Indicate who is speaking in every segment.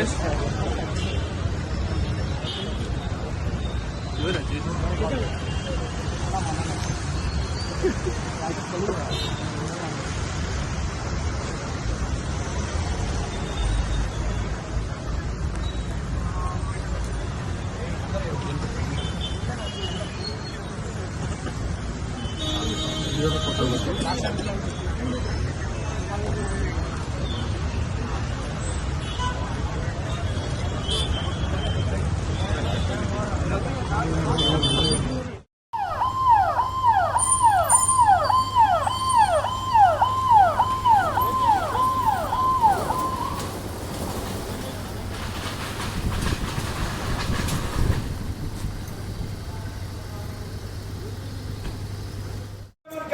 Speaker 1: this? Good, Thank you.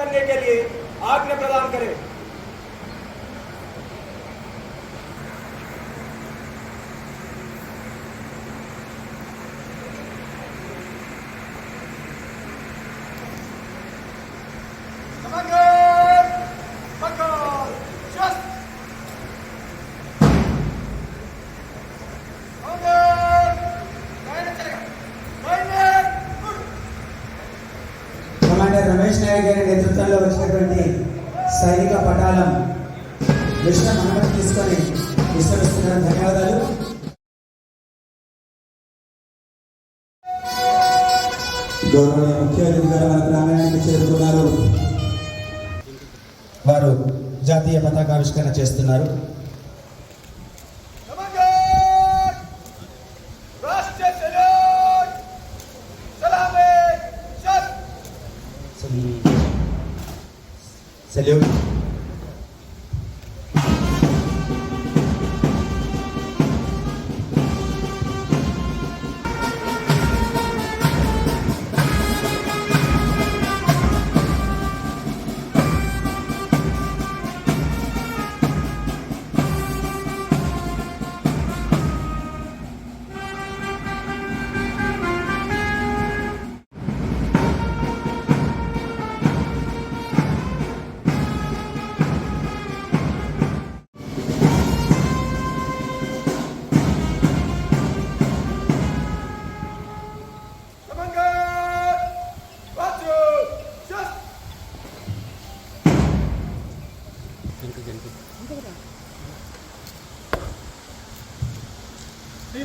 Speaker 2: करने के लिए आज्ञा प्रदान करें।
Speaker 3: కమాండర్ గారి నేతృత్వంలో వచ్చినటువంటి సైనిక పటాలం విషయం అనుమతి తీసుకొని విశ్రమిస్తున్నారు ధన్యవాదాలు. గౌరవ ముఖ్య అతిథి గారు మన గ్రామానికి చేరుకున్నారు. వారు జాతీయ పతాకావిష్కరణ చేస్తున్నారు.
Speaker 2: Yeah.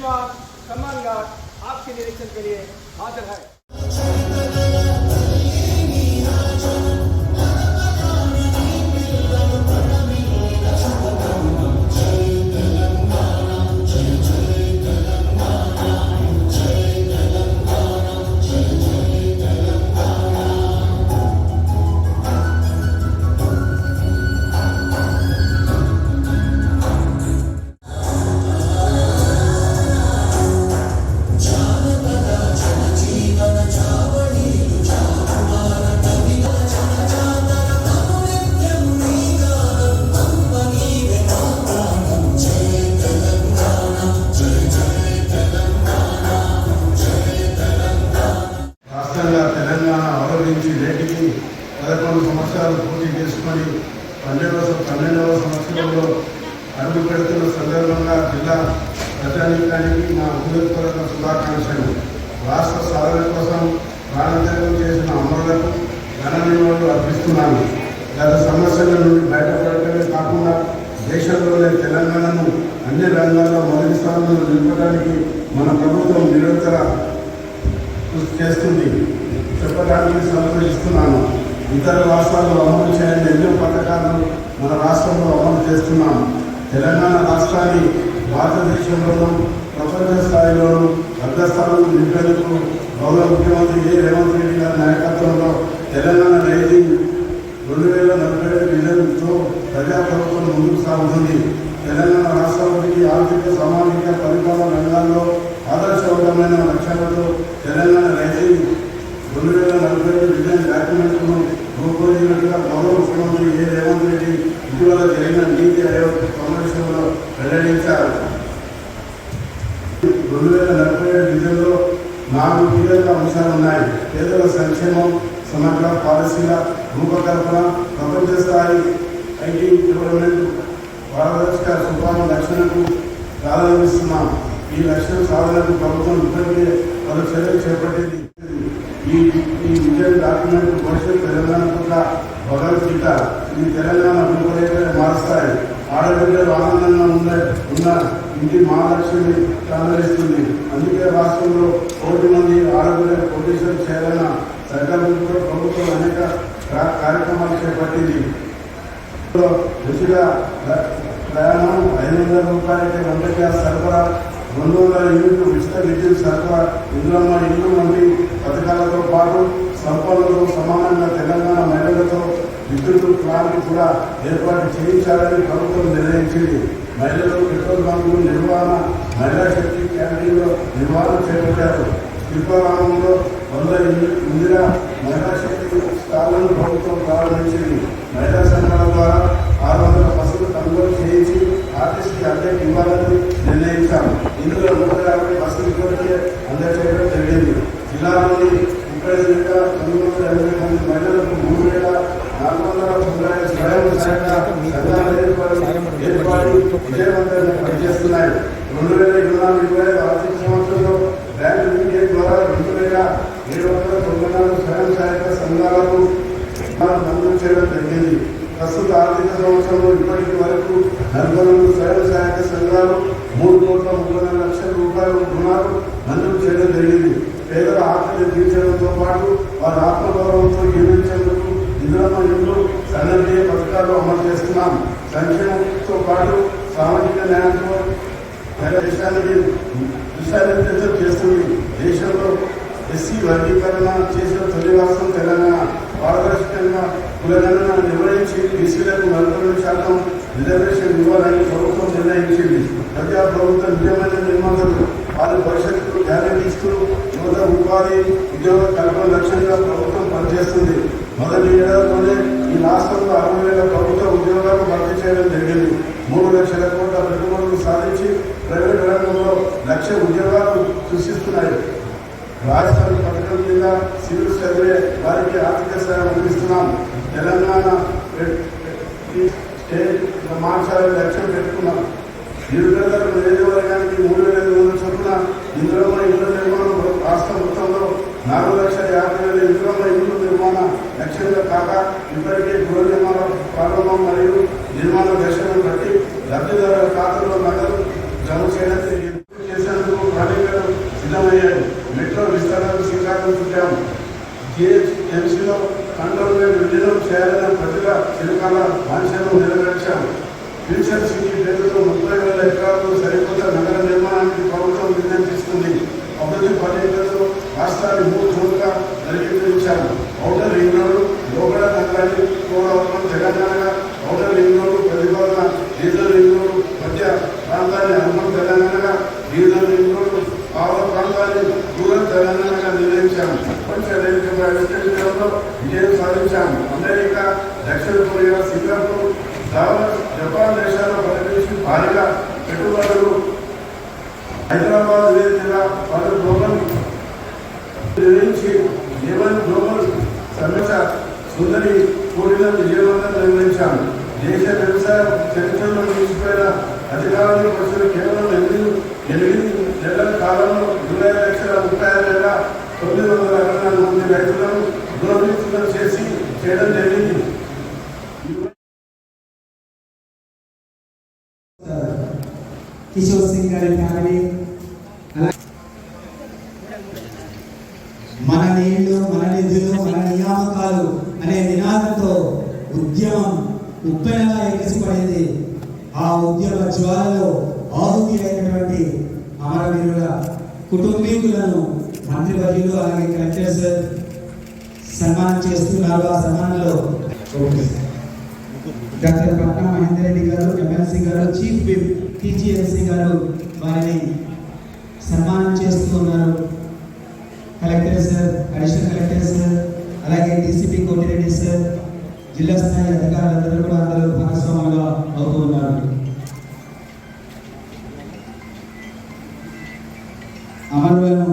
Speaker 2: श्रीमान सम्मान आपके निरीक्षण के लिए हाजिर है।
Speaker 4: తెలంగాణను అన్ని రంగాల్లో మొదటి స్థానంలో నిలపడానికి మన ప్రభుత్వం నిరంతర కృషి చేస్తుంది. చెప్పడానికి సంతోషిస్తున్నాను ఇతర రాష్ట్రాల్లో అమలు చేయని ఎన్నో పథకాలను మన రాష్ట్రంలో అమలు చేస్తున్నాము తెలంగాణ రాష్ట్రాన్ని భారతదేశంలోనూ ప్రపంచ స్థాయిలోనూ అగ్రస్థానం నింపేందుకు గౌరవ ముఖ్యమంత్రి ఏ రేవంత్ రెడ్డి గారి నాయకత్వంలో తెలంగాణ రైజింగ్ రెండు వేల నలభై ఏడు విజయంతో ప్రజాప్రభుత్వం ముందుకు సాగుతుంది. తెలంగాణ రాష్ట్రానికి ఆర్థిక సామాజిక పరిపాలన రంగాల్లో ఆదర్శవంతమైన లక్ష్యాలతో తెలంగాణ రైతులు రెండు వేల నలభై ఏడు విజన్ డాక్యుమెంట్ను రూపొందించినట్టుగా గౌరవ ముఖ్యమంత్రి ఏ రేవంత్ రెడ్డి ఇటీవల జరిగిన నీతి ఆయోగ్ సమావేశంలో వెల్లడించారు. రెండు వేల నలభై ఏడు విజయంలో నాలుగు కీలక అంశాలు ఉన్నాయి పేదల సంక్షేమం సమగ్ర పాలసీల రూపకల్పన ప్రపంచ స్థాయి ఐటీ డెవలప్మెంట్ పారదర్శక సుపాన లక్షణకు ప్రారంభిస్తున్నాం ఈ లక్ష్యం సాధనకు ప్రభుత్వం ఇప్పటికే పలు చర్యలు చేపట్టేది. ఈ ఈ విజయం డాక్యుమెంట్ భవిష్యత్ తెలంగాణ కూడా భగవద్గీత ఈ తెలంగాణ రూపురేఖలు మారుస్తాయి. ఆడబిడ్డలు ఆనందంగా ఉండే ఉన్న ఇంటి మహాలక్ష్మిని ప్రారంభిస్తుంది. అందుకే రాష్ట్రంలో కోటి మంది ఆడబిడ్డలు కోటీశ్వరం చేయాలన్న సంకల్పంతో ప్రభుత్వం అనేక కా- పట్టింది చేపట్టింది రుచిగా ప్రయాణం ఐదు వందల రూపాయలకి వంట గ్యాస్ సరఫరా రెండు వందల యూనిట్లు ఉచిత విద్యుత్ సరఫరా ఇందులో ఇల్లు వంటి పథకాలతో పాటు సంపన్నులతో సమానంగా తెలంగాణ మహిళలతో విద్యుత్ ప్లాంట్ కూడా ఏర్పాటు చేయించాలని ప్రభుత్వం నిర్ణయించింది. మహిళలు పెట్రోల్ బంకులు నిర్వహణ మహిళా శక్తి క్యాంటీన్లో నిర్వహణ చేపట్టారు. శిల్పారామంలో వంద ఇందిరా మహిళా శక్తి స్థానం ప్రభుత్వం ప్రారంభించింది. మహిళా సంఘాల ద్వారా ఆరు వందల బస్సులు కొనుగోలు చేయించి ఆర్టీసీకి అప్డేట్ ఇవ్వాలని నిర్ణయించాము ఇందులో నూట యాభై బస్సులు ఇప్పటికే అందజేయడం జరిగింది. జిల్లాలోని ముప్పై ఇంకా తొమ్మిది వందల ఎనభై మంది మహిళలకు మూడు వేల నాలుగు వందల తొంభై స్వయం సహాయక సంఘాలు ఏర్పాటు విజయవంతంగా పనిచేస్తున్నాయి. రెండు వేల ఇరవై నాలుగు ఇరవై ఐదు ఆర్థిక సంవత్సరంలో బ్యాంకు మీడియా ద్వారా రెండు వేల ఏడు వందల తొంభై నాలుగు స్వయం సహాయక సంఘాలకు మంజూరు చేయడం జరిగింది. ప్రస్తుత ఆర్థిక సంవత్సరంలో ఇప్పటి వరకు నలభై రెండు స్వయం సహాయక సంఘాలు మూడు కోట్ల ముప్పై నాలుగు లక్షల రూపాయల రుణాలు మంజూరు చేయడం జరిగింది. పేదల ఆకలి తీర్చడంతో పాటు వారి ఆత్మగౌరవంతో జీవించేందుకు ఇందులో ఇల్లు సన్నద్ధీయ పథకాలు అమలు చేస్తున్నాం. సంక్షేమంతో పాటు సామాజిక న్యాయంతో మన దేశానికి దిశానిర్దేశం చేస్తుంది. ఎస్సీ వర్గీకరణ చేసిన తొలి రాష్ట్రం తెలంగాణ. పారదర్శకంగా కులగణన నిర్వహించి బీసీలకు నలభై శాతం రిజర్వేషన్ ఇవ్వాలని ప్రభుత్వం నిర్ణయించింది. ప్రజా ప్రభుత్వ నిజమైన నిర్మాతలు వారి భవిష్యత్తుకు గ్యారెంటీ ఇస్తూ యువత ఉపాధి ఉద్యోగ కల్పన లక్ష్యంగా ప్రభుత్వం పనిచేస్తుంది. మొదటి ఏడాదిలోనే ఈ రాష్ట్రంలో అరవై వేల ప్రభుత్వ ఉద్యోగాలు భర్తీ చేయడం జరిగింది మూడు లక్షల కోట్ల పెట్టుబడులు సాధించి ప్రైవేట్ రంగంలో లక్ష ఉద్యోగాలు సృష్టిస్తున్నాయి రాజస్థాన్ పథకం కింద సివిల్ సర్వే వారికి ఆర్థిక సాయం అందిస్తున్నాం తెలంగాణ పె- పె- స్టేట్ మార్చాలని లక్ష్యం పెట్టుకున్నాం నిరుపేదలకు నియోజకవర్గానికి మూడు వేల ఐదు వందల చొప్పున ఇంద్రమ్మ ఇళ్ళ నిర్మాణం రాష్ట్ర మొత్తంలో నాలుగు లక్షల యాభై వేల ఇంద్రమ్మ ఇల్లు నిర్మాణ లక్ష్యంగా కాక ఇప్పటికే గృహ నిర్మాణ ప్రారంభం మరియు నిర్మాణ దర్శనం బట్టి లబ్ధిదారుల ఖాతాలో నగదు జమ చేయడం చేసేందుకు ప్రణాళికలు సిద్ధమయ్యాయి. మెట్రో విస్తరణ శ్రీకారం చుట్టాము. జిహెచ్ఎంసీలో కంట్రోల్మెంట్ విలీనం చేయాలన్న ప్రజల చిరకాల ఆశను నెరవేర్చాము ఫ్యూచర్ సిటీ పేరుతో ముప్పై వేల ఎకరాలు సరికొత్త నగర నిర్మాణానికి ప్రభుత్వం నిర్ణయిస్తుంది అభివృద్ధి పర్యటనలో రాష్ట్రాన్ని మూడు జోన్లుగా నలిపించాము ఔటర్ రింగ్ రోడ్డు లోపల నగరాన్ని కోరవరం ఔటర్ రింగ్ రోడ్డు ప్రతిపాదన డీజల్ రింగ్ రోడ్డు మధ్య ప్రాంతాన్ని తెలంగాణగా డీజల్ రింగ్ రోడ్డు ప్రాంతాన్ని దూరం తెలంగాణగా నిర్ణయించాము. విజయం సాధించాము. అమెరికా దక్షిణ కొరియా సింగపూర్ దావత్ జపాన్ దేశాల్లో పర్యటించి భారీగా పెట్టుబడులు హైదరాబాద్ వేదికగా గ్లోబల్ చరిత్రలో నిలిచిపోయిన అధికారులు ప్రజలు కేవలం ఎనిమిది ఎనిమిది నెలల కాలంలో ఇరవై లక్షల ముప్పై ఆరు వేల తొమ్మిది వందల అరవై మంది రైతులను రుణవిస్తులు చేసి చేయడం జరిగింది.
Speaker 3: కిషోర్ సింగ్ గారి ఫ్యామిలీ మన నీళ్ళు మన నిధులు మన నియామకాలు అనే నినాదంతో ఉద్యమం ఉప్పెనగా ఎగిసిపడింది ఆ ఉద్యమ జ్వాలలో ఆహుతి అమరవీరుల కుటుంబీకులను మంత్రివర్యులు అలాగే కలెక్టర్స్ సన్మానం చేస్తున్నారు. ఆ సన్మానంలో డాక్టర్ పట్నా మహేందర్ రెడ్డి గారు ఎమ్మెల్సీ గారు చీఫ్ విప్ టీజీఎల్సీ గారు వారిని సన్మానం చేస్తున్నారు collector sir additional collector sir అలాగే డీసీపీ కోటిరెడ్డి సార్ జిల్లా స్థాయి అధికారులందరూ కూడా అందరూ భాగస్వాములుగా అవుతూ ఉన్నారు అమరులను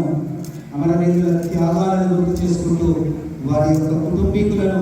Speaker 3: అమరవీరుల త్యాగాలను గుర్తు చేసుకుంటూ వారి యొక్క కుటుంబీకులను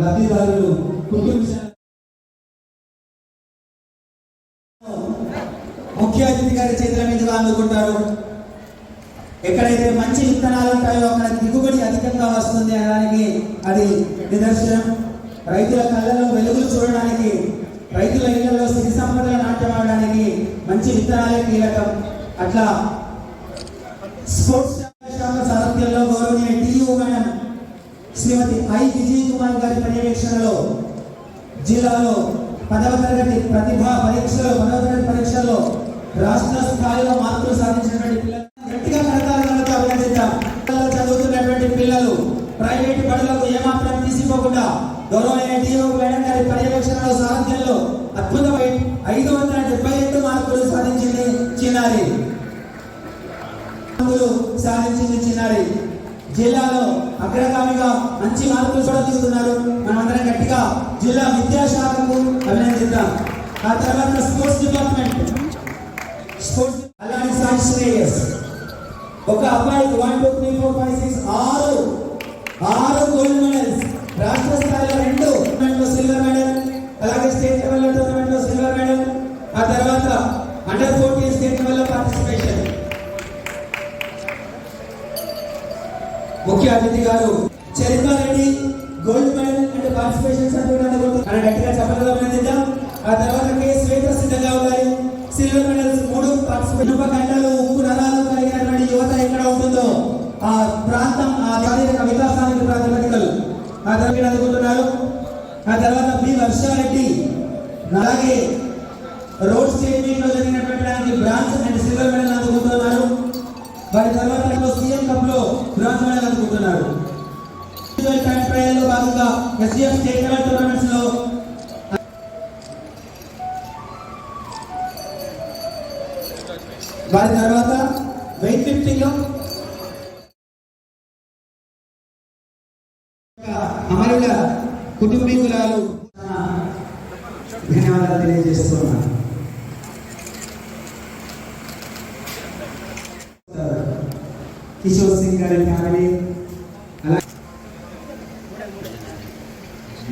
Speaker 3: లబ్ధిదారులు కుటుంబ ముఖ్య అతిథి గారి చేతుల మీదుగా అందుకుంటారు. ఎక్కడైతే మంచి విత్తనాలు ఉంటాయో అక్కడ దిగుబడి అధికంగా వస్తుంది అనడానికి అది నిదర్శనం. రైతుల కళ్ళలో వెలుగులు చూడడానికి రైతుల ఇళ్ళలో సిరి సంపదలు నాట్యమాడడానికి మంచి విత్తనాలే కీలకం. అట్లా స్పోర్ట్స్ సారథ్యంలో గౌరవనీయ శ్రీమతి ఐ విజయ్ కుమార్ గారి పర్యవేక్షణలో జిల్లాలో పదవ తరగతి ప్రతిభా పరీక్షలో పదవ తరగతి పరీక్షల్లో రాష్ట్ర స్థాయిలో మార్కులు సాధించినటువంటి పిల్లలు. గట్టిగా కరతాళాలతో అభినందిద్దాం. చదువుతున్నటువంటి పిల్లలు ప్రైవేట్ బడులకు ఏమాత్రం తీసుకోకుండా గౌరవమైన డిఓ మేడం గారి పర్యవేక్షణలో సారథ్యంలో అద్భుతమైన ఐదు వందల డెబ్బై ఐదు మార్కులు సాధించింది చిన్నారి. సాధించింది చిన్నారి. జిల్లాలో అగ్రగామిగా మంచి మార్పులు కూడా తీసుకున్నారు. మనమందరం గట్టిగా జిల్లా విద్యాశాఖకు అభినందిద్దాం. ఆ తర్వాత స్పోర్ట్స్ డిపార్ట్మెంట్. స్పోర్ట్స్ అలాంటి సాయి ఒక అబ్బాయికి one two three four five six ఆరు. ఆరు గోల్డ్ మెడల్స్ రాష్ట్ర స్థాయిలో రెండు టోర్నమెంట్లో సిల్వర్ మెడల్ అలాగే స్టేట్ లెవెల్లో టోర్నమెంట్లో సిల్వర్ మెడల్ ఆ తర్వాత అండర్ ఫోర్టీన్ స్టేట్ లెవెల్లో పార్టిసిపేషన్ ముఖ్య అతిథి గారు Charithareddy gold medal and participation certificate అందుకుంటారు అని గట్టిగా చెప్పగలం అభినందిద్దాం. ఆ తర్వాత కే. శ్వేత సిద్ధంగా ఉన్నాయి సిల్వర్ మెడల్స్ మూడు పార్టిసిపేషన్ గంటలు ఉప్పు నరాలు కలిగినటువంటి యువత ఎక్కడ ఉంటుందో ఆ ప్రాంతం ఆ శారీరక వికాసానికి ప్రాతిపదికలు ఆ తర్వాత అందుకుంటున్నారు. ఆ తర్వాత బి. వర్షారెడ్డి. అలాగే రోడ్ స్టేట్ మీట్లో జరిగినటువంటి దానికి బ్రాంజ్ అండ్ సిల్వర్ మెడల్ అందుకుంటున్నారు. వారి తర్వాత కప్లో బ్రాంజ్ మెడల్ అందుకుంటున్నాడు ఇండివిజువల్ టైం ట్రయల్లో భాగంగా ఎస్డిఎఫ్ స్టేట్ లెవెల్ టోర్నమెంట్స్లో వారి తర్వాత వెయిట్ లిఫ్టింగ్లో అమరుల కుటుంబీకురాలు ధన్యవాదాలు తెలియజేస్తున్నాను. కిషోర్ సింగ్ గారి ఫ్యామిలీ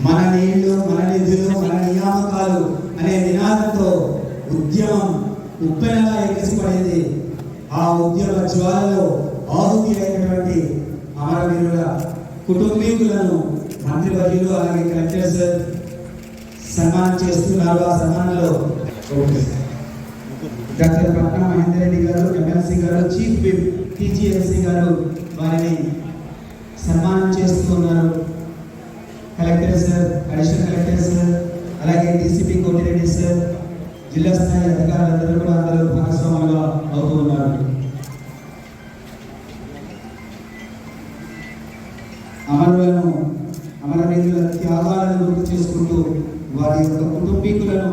Speaker 3: మన నీళ్ళు మన నిధులు మన నియామకాలు అనే నినాదంతో ఉద్యమం ఉప్పెనగా ఎగిసిపడింది ఆ ఉద్యమ జ్వాలలో ఆహుతి అయినటువంటి అమరవీరుల కుటుంబీకులను మంత్రివర్యులు అలాగే కలెక్టర్ సార్ సన్మానం చేస్తున్నారు. ఆ సన్మానంలో డాక్టర్ పట్నా మహేందర్ రెడ్డి గారు ఎమ్మెల్సీ గారు చీఫ్ విప్ టీజీఎస్సీ గారు వారిని సన్మానం చేస్తున్నారు. Collector sir additional collector sir అలాగే డీసీపీ కోటిరెడ్డి సార్ జిల్లా స్థాయి అధికారులందరూ కూడా అందరూ భాగస్వాములుగా అవుతూ ఉన్నారు. అమరులను అమరవీరుల త్యాగాలను గుర్తు చేసుకుంటూ వారి యొక్క కుటుంబీకులను